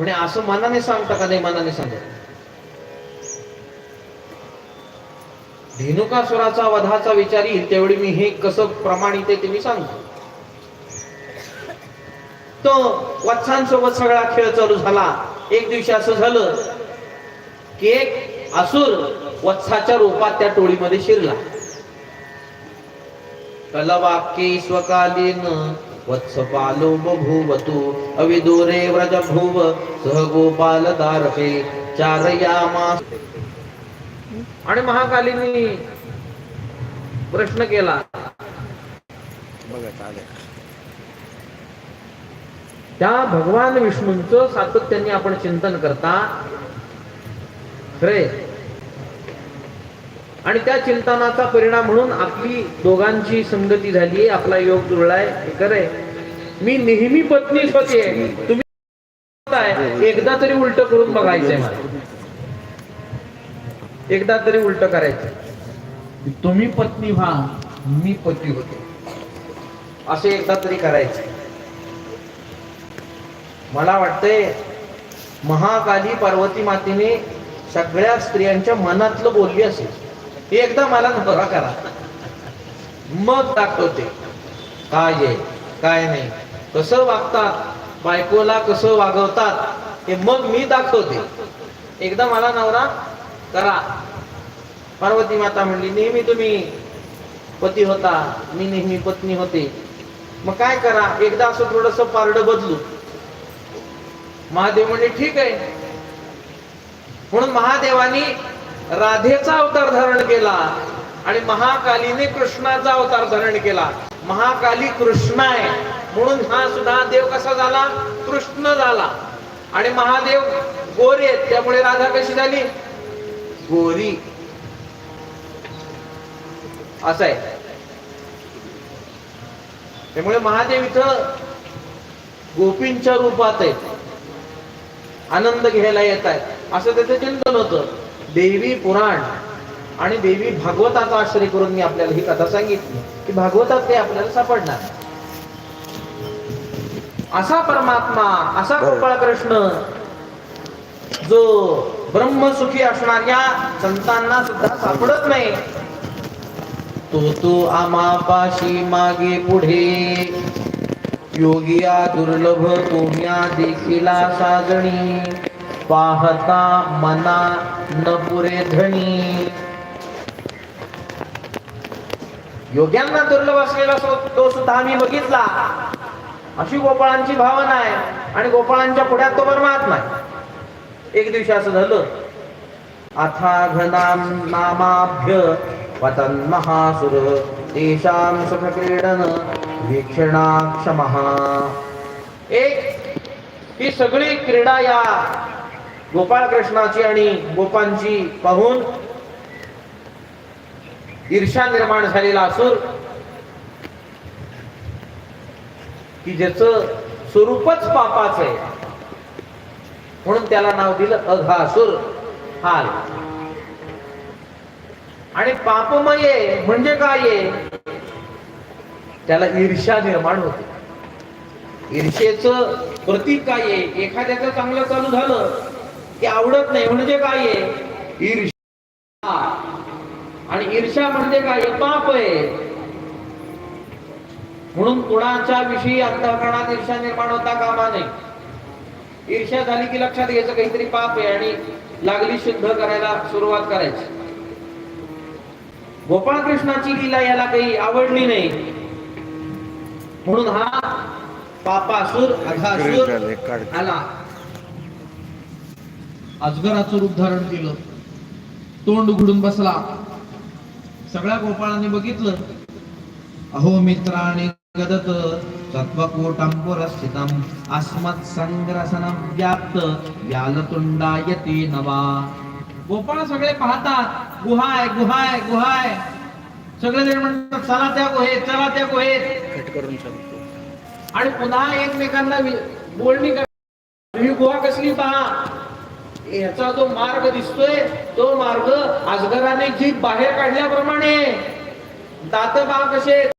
म्हणे असं मनाने सांगता का नाही मनाने सांगत? धेनुकासुराचा वधाचा विचार येईल तेवढी मी हे कसं प्रमाणित आहे ते मी सांगतो. तो वत्सांसोबत सगळा खेळ चालू झाला. एक दिवशी असं झालं की एक असुर वत्साच्या रूपात त्या टोळीमध्ये शिरला. कलवाक्य स्वकालीन वत्सपालो बभूवतु अविदूरे व्रज भुव सह गोपाल दारपे चारयामा। आणि महाकालींनी प्रश्न केला बघत त्या भगवान विष्णूंचं सातत्याने आपण चिंतन करता खरे. आणि त्या चिंतनाचा परिणाम म्हणून आपली दोघांची संगती झाली आपला योग जुळलाय हे खरे मी नेहमी पत्नीच होते तुम्ही म्हणताय, एकदा तरी उलट करून बघायचंय मला. एकदा तरी उलट करायचं तुम्ही पत्नी व्हा मी पती होतो. असे एकदा तरी करायचे मला वाटतंय महाकाली पार्वती मातेने सगळ्या स्त्रियांच्या मनातलं बोलली असेल. एकदा मला नवरा करा. मग दाखवते. काय आहे? काय नाही? कसं वागतात? बायकोला कसं वागवतात? हे मग मी दाखवते. एकदा मला नवरा करा. पार्वती माता म्हणली नेहमी तुम्ही पती होता. मी नेहमी पत्नी होते. मग काय करा? एकदा असं थोडस पारड बदलू. महादेव म्हणजे ठीक आहे. म्हणून महादेवानी राधेचा अवतार धारण केला आणि महाकालीने कृष्णाचा अवतार धारण केला. महाकाली कृष्ण आहे. म्हणून हा सुद्धा देव कसा झाला? कृष्ण झाला. आणि महादेव गोरे आहेत. त्यामुळे राधा कशी झाली? गोरी. असं आहे. त्यामुळे महादेव इथं गोपींच्या रूपात आहेत. आनंद घ्यायला येत आहेत. असं त्याचं चिंतन होतं. देवी पुराण आणि देवी भागवताचा आश्रय करून मी आपल्याला ही कथा सांगितली की भागवतात ते आपल्याला सापडणार असा परमात्मा असा. गोपाळ कृष्ण जो ब्रह्मसुखी असणाऱ्या संतांना सुद्धा सापडत नाही. तो तो आमापाशी मागे पुढे. योगिया दुर्लभ तुम्या देखिला साजणी पाहता मना न पुरे धनी योग्यांना दुर्लभ असलेला तो सुद्धा आम्ही बघितला. अशी गोपाळांची भावना आहे. आणि गोपाळांच्या पुढ्यात तो परमात्मा आहे. एक दिवशी असं झालं. अथाघनाम नामाभ्य पतन महासुर तेषां सुख क्रीडन वीक्षणाक्षमः. एक ही सगळी क्रीडा या गोपाळ कृष्णाची आणि गोपांची पाहून ईर्षा निर्माण झालेला असुर की ज्याचं स्वरूपच पापाच आहे. म्हणून त्याला नाव दिलं अघासुर हाल. आणि पापमय म्हणजे काय? त्याला ईर्ष्या निर्माण होते. ईर्षेच प्रतीक काय? आहे एखाद्याचं चांगलं चालू झालं की आवडत नाही म्हणजे काय आहे? ईर्ष्या. आणि ईर्ष्या म्हणजे काय? पाप आहे. म्हणून कुणाच्या विषयी अंतःकरणात ईर्ष्या निर्माण होता कामा नाही ईर्ष्या झाली की लक्षात घ्यायचं काहीतरी पाप आहे आणि लागली शुद्ध करायला सुरुवात करायची. गोपाळ कृष्णाची लीला याला काही आवडली नाही. म्हणून हा पापासूर. आला. अजगराचं रूप धारण केलं. तोंड उघडून बसला. सगळ्या गोपाळांनी बघितलं. अहो मित्राने गदत सत्वकोटांपुर स्थितम अस्मत् संग्रसनम व्याप्त व्यालतुंडायते नवा. गोपाळ सगळे पाहतात गुहाय गुहाय गुहाय. सगळे जण म्हणतात चला त्या गुहेत चला त्या गुहेत. करून आणि पुन्हा एकमेकांना बोलणी कर ही गुहा कसली पहा? याचा जो मार्ग दिसतोय तो मार्ग अजगराने जी बाहेर काढल्याप्रमाणे. दात पहा कसे